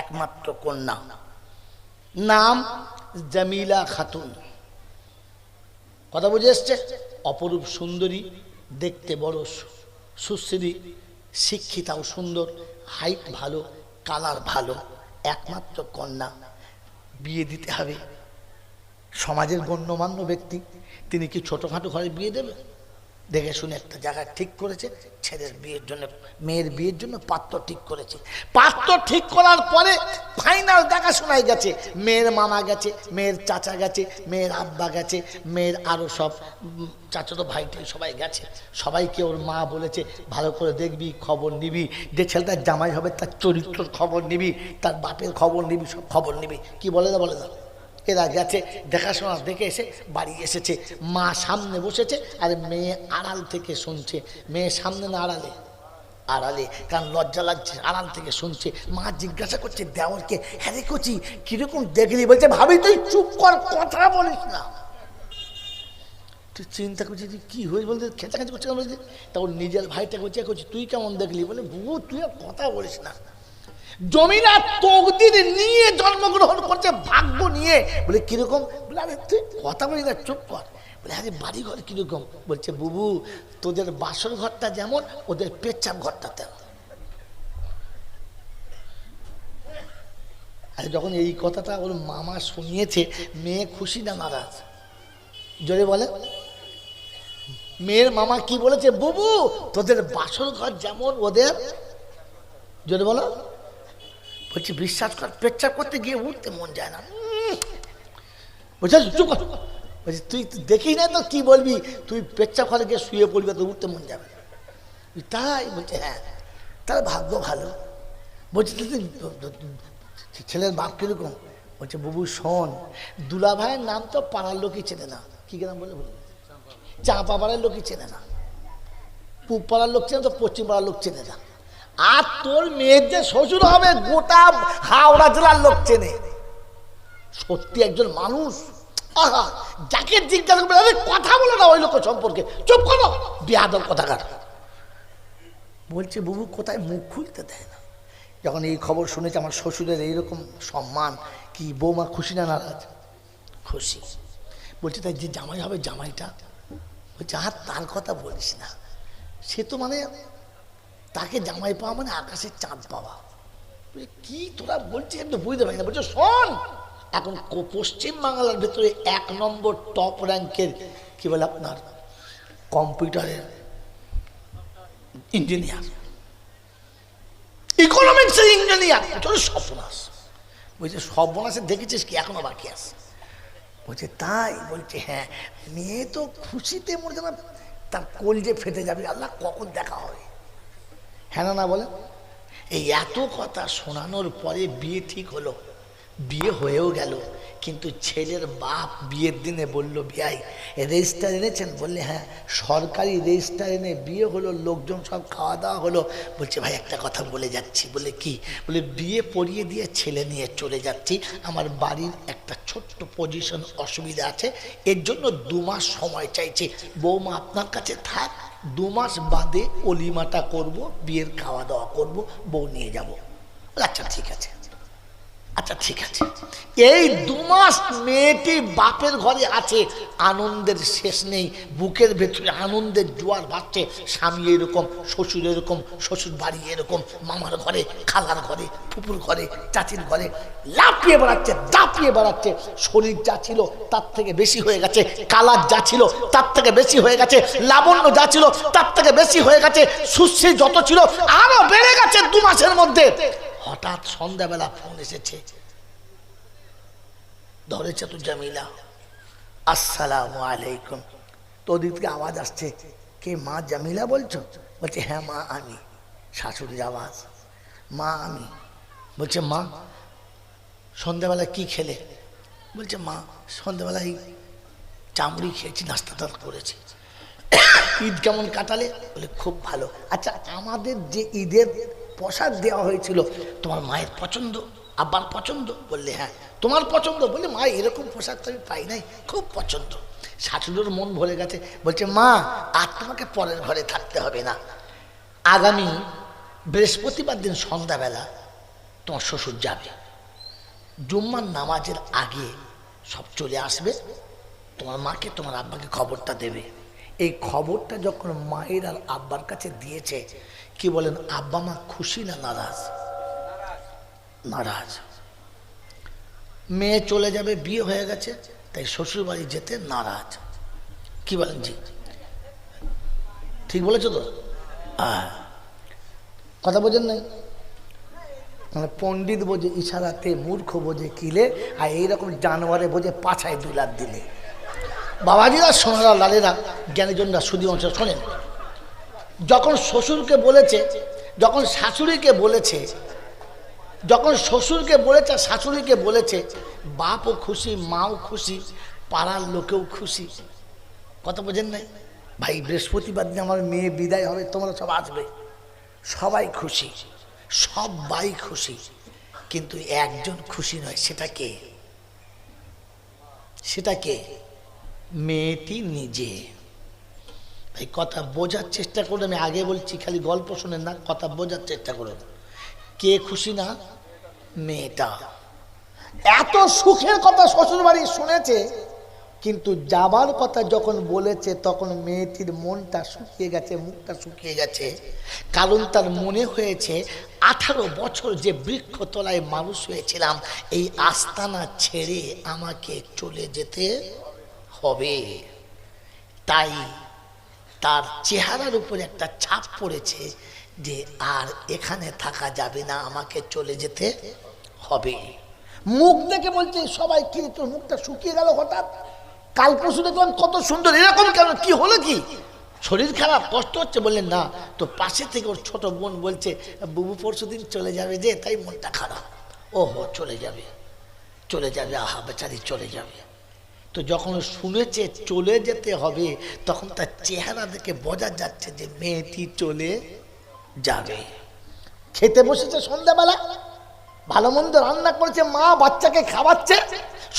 একমাত্র কন্যা। নাম জামিলা খাতুন। কথা বুঝে এসছে? অপরূপ সুন্দরী, দেখতে বড় সুশ্রী, শিক্ষিতাও সুন্দর হাইট ভালো কালার ভালো, একমাত্র কন্যা। বিয়ে দিতে হবে। সমাজের গণ্যমান্য ব্যক্তি, তিনি কি ছোটোখাটো ঘরে বিয়ে দেবে দেখে শুনে একটা জায়গা ঠিক করেছে, ছেলের বিয়ের জন্য, মেয়ের বিয়ের জন্য পাত্র ঠিক করেছে। পাত্র ঠিক করার পরে ফাইনাল দেখাশোনায় গেছে। মেয়ের মামা গেছে, মেয়ের চাচা গেছে, মেয়ের আব্বা গেছে, মেয়ের আরও সব চাচাতো ভাইটাই সবাই গেছে। সবাইকে ওর মা বলেছে, ভালো করে দেখবি, খবর নিবি। যে ছেলেটার জামাই হবে, তার চরিত্রর খবর নিবি, তার বাপের খবর নিবি, সব খবর নিবি। কি বলে না বলে না এরা গেছে দেখাশোনা দেখে এসে বাড়ি এসেছে। মা সামনে বসেছে আর মেয়ে আড়াল থেকে শুনছে। মেয়ে সামনে না আড়ালে? আড়ালে। কারণ লজ্জা লাগছে, আড়াল থেকে শুনছে। মা জিজ্ঞাসা করছে দেওয়ারকে হ্যারে কচি, কীরকম দেখলি? বলছে, ভাবি, তুই চুপ কর, কথা বলিস না। তুই চিন্তা করছিস যে কি হয়েছে বলতে, খেঁচাখেঁচি করছে কেন বলছে তা ওর নিজের ভাইটা করছে করছি তুই কেমন দেখলি? বলে, বুবু, তুই আর কথা বলিস না। জমিরা তকদির নিয়ে জন্মগ্রহণ করছে, ভাগ্য নিয়ে। বলে, কীরকম? বলে, আরে, তুই কথা বলি না, চুপ কর। বলে, আরে বাড়ি ঘর কীরকম? বলছে, বুবু, তোদের বাসন ঘরটা যেমন, ওদের পেচ্ছাপ ঘরটা তেমন। আর যখন এই কথাটা ওর মামা শুনিয়েছে, মেয়ে খুশি না নারাজ? জোরে বলে। মেয়ের মামা কি বলেছে, বুবু, তোদের বাসর ঘর যেমন, ওদের? জোরে বলো। বলছি, বিশ্বাস কর, পেচ্ছাপ করতে গিয়ে উঠতে মন যায় না। উম। বলছে চুপ বলছি, তুই দেখিস না তো কি বলবি? তুই পেচ্ছাপ করে গিয়ে শুয়ে পড়বি তো উঠতে মন যাবে। তাই বলছে হ্যাঁ তার ভাগ্য ভালো। বলছি তুই- ছেলের বাপ কীরকম? বলছে, বাবু, শোন দুলা ভাইয়ের নাম তো পাড়ার লোকই চেনে না। কি নাম বলে বলি চাপা পাড়ার লোকই চেনে না। পূব পাড়ার লোক চেনে তো পশ্চিম পাড়ার লোক চেনে না। আর তোর মেয়ের যে শ্বশুর হবে, গোটা হাওড়া জেলার লোক চেনে। সত্যি একজন মানুষ? যাকে জিজ্ঞাসা করবে, আরে, কথা বলে না ওই লোক সম্পর্কে। চুপ করো, বিয়াদব কথাকার। বলছে, বাবু, কোথায় মুখ খুলতে দেয় না? যখন এই খবর শুনেছে, আমার শ্বশুরের এইরকম সম্মান, কি বৌমা খুশি না নারাজ? খুশি। বলছে তাই যে জামাই হবে, জামাইটা? বলছে, আর তার কথা বলিস না। সে তো মানে তাকে জামাই পাওয়া মানে আকাশের চাঁদ পাওয়া। কি তোরা বলছিস? তো বুঝতে পারি না। বলছে, শোন, এখন পশ্চিম বাংলার ভেতরে এক নম্বর টপ র্যাঙ্কের কি বলে আপনার? কম্পিউটারের ইঞ্জিনিয়ার ইকোনমিক্সের ইঞ্জিনিয়ার তোর সর্বনাশ। বলছে, সর্বনাশে দেখেছিস কি? এখনও বাকি আছে। বলছে, তাই? বলছে হ্যাঁ। মেয়ে তো খুশিতে মনে যেন তার কলজে ফেটে যাবে, আল্লাহ কখন দেখা হবে? হ্যাঁ না বলে। এই এত কথা শোনানোর পরে বিয়ে ঠিক হলো। বিয়ে হয়েও গেল, কিন্তু ছেলের বাপ বিয়ের দিনে বলল, বিয়াই, রেজিস্টার এনেছেন? বললে হ্যাঁ সরকারি রেজিস্টার এনে বিয়ে হলো, লোকজন সব খাওয়া দাওয়া হলো। বলছে, ভাই, একটা কথা বলে যাচ্ছি। বলে, কি? বলে, বিয়ে পড়িয়ে দিয়ে ছেলে নিয়ে চলে যাচ্ছি। আমার বাড়ির একটা ছোট্ট পজিশন অসুবিধা আছে। এর জন্য দু মাস সময় চাইছি। বৌমা আপনার কাছে থাক দু মাস বাদে অলিমাটা করব, বিয়ের খাওয়া দাওয়া করব, বউ নিয়ে যাব। আচ্ছা ঠিক আছে। আচ্ছা ঠিক আছে। এই দু মাস মেয়েটি বাপের ঘরে আছে, আনন্দের শেষ নেই, বুকের ভেতরে আনন্দের জোয়ার ভাসছে স্বামী এরকম, শ্বশুর এরকম, শ্বশুর বাড়ি এরকম, মামার ঘরে, খালার ঘরে, ফুপুর ঘরে, চাচির ঘরে, লাফিয়ে বেড়াচ্ছে, দাপিয়ে বেড়াচ্ছে, শরীর যা ছিল তার থেকে বেশি হয়ে গেছে, কালার যা ছিল তার থেকে বেশি হয়ে গেছে, লাবণ্য যা ছিল তার থেকে বেশি হয়ে গেছে, সুশ্রী যত ছিল আরও বেড়ে গেছে দু মাসের মধ্যে। হঠাৎ সন্ধ্যাবেলা ফোন এসেছে। ধরেছে তো জামিলা, আসসালাম আলাইকুম। তো আওয়াজ আসছে, কে মা জামিলা বলছো? বলছে হ্যাঁ মা, আমি। শাশুড়ির আওয়াজ, মা, আমি। বলছে, মা, সন্ধ্যাবেলা কি খেলে? বলছে, মা, সন্ধ্যাবেলায় চামড়ি খেয়েছি, নাস্তা নাস্তাটা করেছি। ঈদ কেমন কাটালে? বলে, খুব ভালো। আচ্ছা আমাদের যে ঈদের পোশাক দেওয়া হয়েছিল। তোমার মায়ের পছন্দ, আব্বার পছন্দ? বললে হ্যাঁ। তোমার পছন্দ বললে, মা, এরকম পোশাক তো আমি পাই নাই। খুব পছন্দ। শাশুড়ির মন ভরে গেছে। বলছে, মা আর তোমাকে পরের ঘরে থাকতে হবে না। আগামী বৃহস্পতিবার দিন সন্ধ্যাবেলা তোমার শ্বশুর যাবে। জুম্মার নামাজের আগে সব চলে আসবে। তোমার মাকে, তোমার আব্বাকে খবরটা দেবে। এই খবরটা যখন মায়ের আর আব্বার কাছে দিয়েছে, কি বলেন, আব্বা মা খুশি না নারাজ? নারাজ। মেয়ে চলে যাবে, বিয়ে হয়ে গেছে, তাই শ্বশুর বাড়ি যেতে নারাজ। কি বলেন জি? ঠিক বলেছ তো? কথা বোঝেন নাই? মানে পণ্ডিত বোঝে, ইশারাতে মূর্খ বোঝে, কিলে, আর এইরকম জানোয়ারে বোঝে, পাছায় দুলার দিলে। বাবাজিরা সোনারা লালেরা, জ্ঞানীজনরা সুদী অংশ শোনেন। যখন শ্বশুরকে বলেছে, যখন শাশুড়িকে বলেছে, যখন শ্বশুরকে বলেছে, শাশুড়িকে বলেছে, বাপও খুশি, মাও খুশি, পাড়ার লোকেও খুশি। কথা বোঝেন নাই? ভাই, বৃহস্পতিবার দিন আমার মেয়ে বিদায় হবে, তোমরা সব আসবে। সবাই খুশি সবাই খুশি, কিন্তু একজন খুশি নয়, সেটা কে? সেটা কে? মেয়েটি নিজে। এই কথা বোঝার চেষ্টা করে আমি আগে বলছি, খালি গল্প শোনেন না, কথা বোঝার চেষ্টা করুন। কে খুশি না? মেয়েটা। এত সুখের কথা শ্বশুর বাড়ি শুনেছে, কিন্তু যাবার কথা যখন বলেছে, তখন মেয়েটির মনটা শুকিয়ে গেছে, মুখটা শুকিয়ে গেছে। কারণ তার মনে হয়েছে, আঠারো বছর যে বৃক্ষ তলায় মানুষ হয়েছিলাম, এই আস্তানা ছেড়ে আমাকে চলে যেতে হবে। তাই তার চেহারার উপর একটা ছাপ পড়েছে যে আর এখানে থাকা যাবে না, আমাকে চলে যেতে হবে। মুখ দেখে বলছে, সবাই কি তোর মুখটা শুকিয়ে গেল হঠাৎ? কাল পরশু দেখলাম কত সুন্দর, এরকম কেন? কি হলো কি? শরীর খারাপ, কষ্ট হচ্ছে? বললেন, না তো পাশে থেকে ওর ছোট বোন বলছে, বুবু পরশু দিন চলে যাবে যে, তাই মনটা খারাপ। ওহো, চলে যাবে। চলে যাবে, আহা বেচারি, চলে যাবে। তো যখন শুনেছে চলে যেতে হবে, তখন তার চেহারা দেখে বোঝা যাচ্ছে যে মেয়েটি চলে যাবে। খেতে বসেছে সন্ধ্যাবেলা, ভালো মন্দ রান্না করেছে, মা বাচ্চাকে খাওয়াচ্ছে,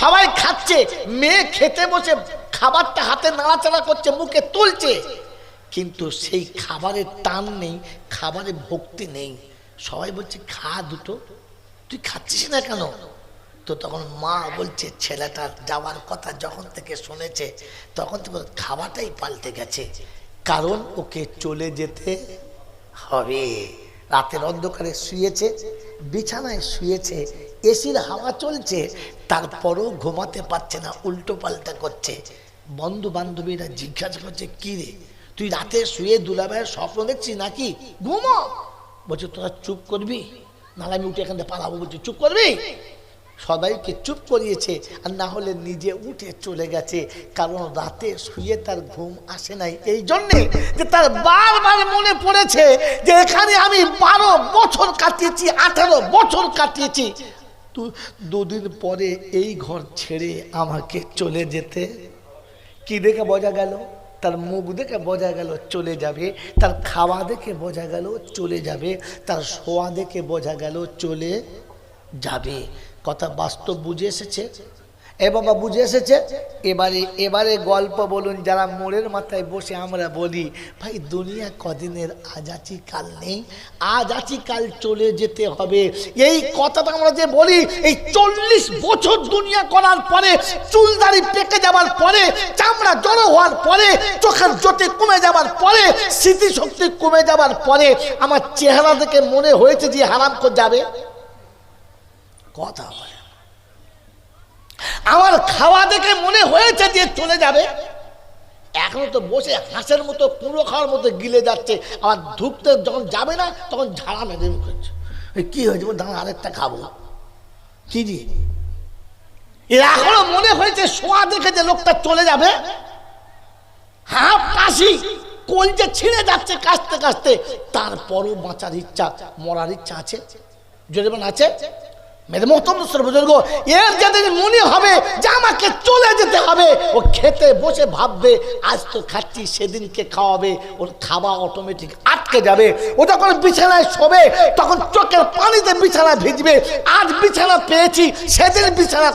সবাই খাচ্ছে, মেয়ে খেতে বসে খাবারটা হাতে নাড়াচাড়া করছে, মুখে তুলছে। কিন্তু সেই খাবারের টান নেই, খাবারে ভক্তি নেই। সবাই বলছে, খা দুটো, তুই খাচ্ছিস না কেন? তো তখন মা বলছে ছেলেটার যাওয়ার কথা যখন থেকে শুনেছে, তখন থেকে খাওয়াটাই পাল্টে গেছে। কারণ ওকে চলে যেতে হবে। রাতের অন্ধকারে শুয়েছে, বিছানায় শুয়েছে, এসির হাওয়া চলছে, তারপরও ঘুমাতে পারছে না, উল্টো পাল্টা করছে। বন্ধু বান্ধবীরা জিজ্ঞাসা করছে, কি রে, তুই রাতে শুয়ে দুলাভাইয়ের স্বপ্ন দেখছিস নাকি? ঘুমো! বলছে, তোরা চুপ করবি? নাহলে আমি উঠে এখান থেকে পালাবো। বলছি, চুপ করবি? সবাইকে চুপ করিয়েছে আর না হলে নিজে উঠে চলে গেছে। কারণ রাতে শুয়ে তার ঘুম আসে নাই। এই জন্যে যে তার বারবার মনে পড়েছে যে এখানে আমি বারো বছর কাটিয়েছি, আঠারো বছর কাটিয়েছি। দুদিন পরে এই ঘর ছেড়ে আমাকে চলে যেতে। কি দেখে বোঝা গেল? তার মুখ দেখে বোঝা গেল চলে যাবে। তার খাওয়া দেখে বোঝা গেল চলে যাবে। তার শোয়া দেখে বোঝা গেল চলে যাবে। কথা বাস্তব বুঝে এসেছে। এ বাবা বুঝে এসেছে। এবারে এবারে গল্প বলুন, যারা মোড়ের মাথায় বসে আমরা বলি, ভাই, দুনিয়া কদিনের আজ আছি কাল নেই? আজ আছি কাল চলে যেতে হবে। এই কথাটা আমরা যে বলি, এই চল্লিশ বছর দুনিয়া করার পরে, চুলদারি পেকে যাওয়ার পরে, চামড়া জড়ো হওয়ার পরে, চোখের জ্যোতি কমে যাওয়ার পরে, স্মৃতিশক্তি কমে যাওয়ার পরে, আমার চেহারা দেখে মনে হয়েছে যে হারাম করে যাবে। কথা বলে। আমার খাওয়া দেখে মনে হয়েছে যে চলে যাবে। এখনও তো বসে হাঁসের মতো পুরো খাওয়ার মতো গিলে যাচ্ছে। আবার ধুকতে যখন যাবে না, তখন ঝাড়া মেরে করছে কি হয়েছে? দাঁড়া, আরেকটা খাব। কি জি? এখনও মনে হয়েছে, শোয়া দেখে যে লোকটা চলে যাবে। হাফ কাশি কলজে ছিঁড়ে যাচ্ছে কাশতে কাশতে, তারপরও বাঁচার ইচ্ছা, মরার ইচ্ছা আছে। জোরেবান আছে?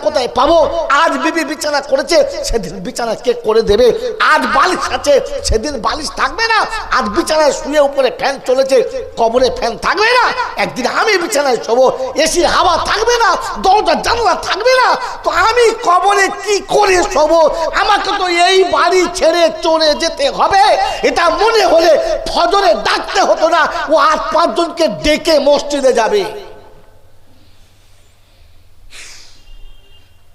কোথায় পাবো? আজ বিবি বিছানা করেছে, সেদিন বিছানা কে করে দেবে? আজ বালিশ আছে, সেদিন বালিশ থাকবে না, আজ বিছানায় শুয়ে উপরে ফ্যান চলেছে, কবরে ফ্যান থাকবে না, একদিন আমি বিছানায় শোবো, এসির হাওয়া থাকবে না, দরজা জানলা থাকবে না, তো আমি কবরে কি করে শোবো? আমাকে তো এই বাড়ি ছেড়ে চলে যেতে হবে। এটা মনে হলে ফজরে ডাকতে হতো না, ও আট পাঁচজনকে ডেকে মসজিদে যাবে।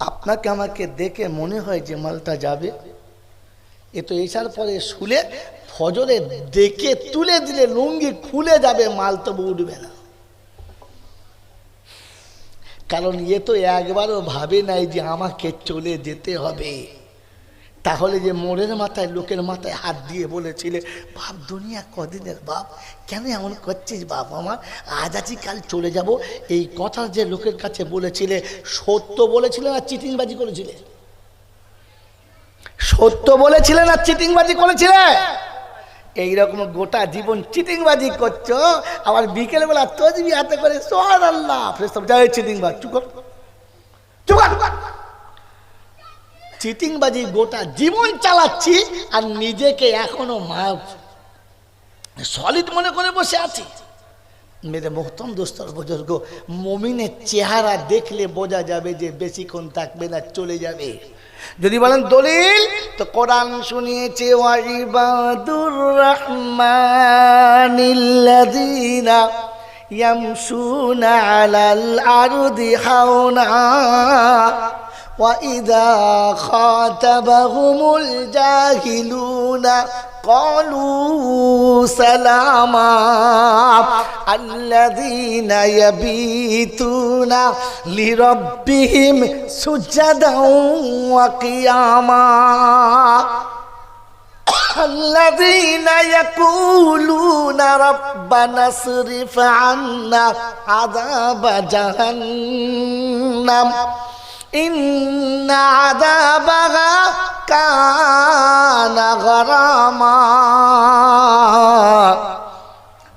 আপনাকে আমাকে দেখে মনে হয় যে মালটা যাবে। এ তো এসার পরে শুলে ফজরে ডেকে তুলে দিলে লুঙ্গি খুলে যাবে, মাল তবু উঠবে না। কারণ এ তো একবারও ভাবে নাই যে আমাকে চলে যেতে হবে। তাহলে যে মোড়ের মাথায়, লোকের মাথায় হাত দিয়ে বলেছিলে, বাপ, দুনিয়া কদিনের বাপ? কেন এমন করছিস বাপ আমার আজ আছি, কাল চলে যাব। এই কথা যে লোকের কাছে বলেছিলে, সত্য বলেছিলে না চিটিংবাজি করেছিলে? সত্য বলেছিলে না চিটিংবাজি করেছিলে? এইরকম গোটা জীবন চিটিংবাজি করছ, আবার বিকেলবেলা তজবি হাতে করে সোহান আল্লাহ সব চিটিংবাজ, চুপ কর। চুপ কর। চিটিংবাজি গোটা জীবন চালাচ্ছি আর নিজেকে এখনও মা সলিড মনে করে বসে আছি। মেরে মোহতম দোস্তর বুজুর্গ, মমিনের চেহারা দেখলে বোঝা যাবে যে বেশিক্ষণ থাকবে না, চলে যাবে। যদি বলেন দলিল তো কোরআন শুনিয়েছে ওয়াইবাদুর রহমানিল্লাযীনা ইয়ামশুনা আলাল আরদি হাওনা وإذا خاطبهم الجاهلون قالوا سلاما الذين يبيتون لربهم سجدا وقياما الذين يقولون ربنا اصرف عنا عذاب جهنم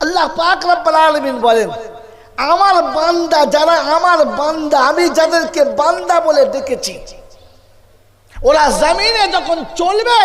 আল্লাহ পাক রব্বুল বলেন, আমার বান্দা যারা, আমার বান্দা, আমি যাদেরকে বান্দা বলে ডেকেছি, ওরা জমিনে যখন চলবে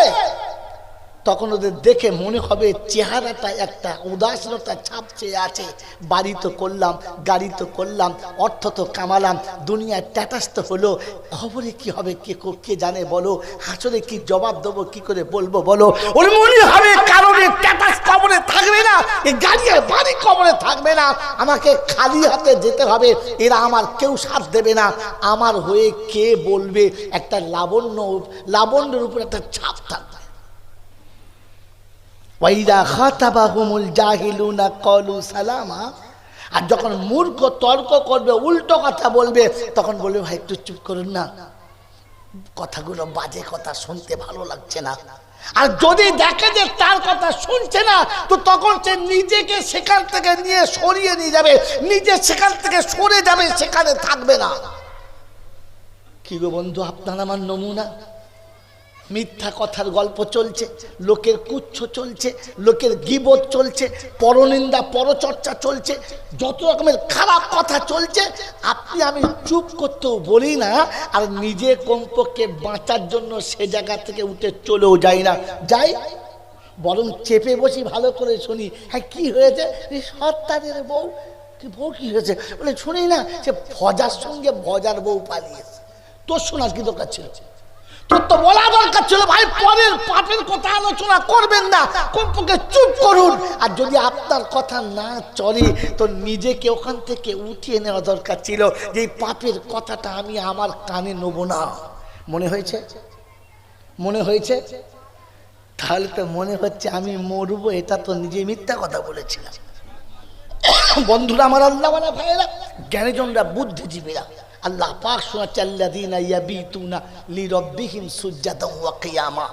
তখন ওদের দেখে মনে হবে চেহারাটা একটা উদাসীনতা ছাপ চেয়ে আছে। বাড়ি তো করলাম, গাড়ি তো করলাম, অর্থ তো কামালাম দুনিয়ার ট্যাটাস তো হলো। খবরে কি হবে, কে কো- জানে বলো? হাসরে কি জবাব দেবো, কি করে বলব বলো? ওর মনে হবে কারণে ট্যাটাস কবরে থাকবে না এই গাড়ি বাড়ি কবরে থাকবে না। আমাকে খালি হাতে যেতে হবে, এরা আমার কেউ সাথ দেবে না। আমার হয়ে কে বলবে? একটা লাবণ্য, লাবণ্যের উপর একটা ছাপ থাকবে। কলু সালামা আর যখন মূর্খ তর্ক করবে, উল্টো কথা বলবে, তখন বলবে, ভাই, একটু চুপ করুন না। কথাগুলো বাজে কথা শুনতে ভালো লাগছে না। আর যদি দেখে যে তার কথা শুনছে না, তো তখন সে নিজেকে সেখান থেকে নিয়ে সরিয়ে নিয়ে যাবে। নিজে সেখান থেকে সরে যাবে, সেখানে থাকবে না। কি গো বন্ধু, আপনার আমার নমুনা? মিথ্যা কথার গল্প চলছে, লোকের কুচ্ছ চলছে, লোকের গিবত চলছে, পরনিন্দা, পরচর্চা চলছে, যত রকমের খারাপ কথা চলছে, আপনি আমি চুপ করতেও বলি না, আর নিজে কমপক্ষে বাঁচার জন্য সে জায়গা থেকে উঠে চলেও যাই না। যাই, বরং চেপে বসি ভালো করে শুনি হ্যাঁ কি হয়েছে? সত্তাদের বউ, কি বউ, কি হয়েছে? বলে, শুনি না, সে ভজার সঙ্গে ভজার বউ পালিয়েছে। তোর শোনার কি দরকার ছিল? তো বলা দরকার ছিল ভাই পাপের কথা আলোচনা করবেন না। চুপ করুন। আর যদি আপনার কথা না চলে, তো নিজেকে ওখান থেকে উঠিয়ে নেওয়া দরকার ছিল যে পাপের কথাটা আমি আমার কানে নেব না। মনে হয়েছে? মনে হয়েছে? তাহলে তো মনে হচ্ছে আমি মরবো, এটা তো নিজে মিথ্যা কথা বলেছিলাম। বন্ধুরা, আমার আল্লাহ ভাইয়েরা, জ্ঞানীজনরা, বুদ্ধিজীবীরা আল্লাহ পাক শোনাচ্ছে আল্লাদিনা ইয়াবিতুনা লিরব্বিহিম সুজ্জাদাও ওয়া কিয়ামা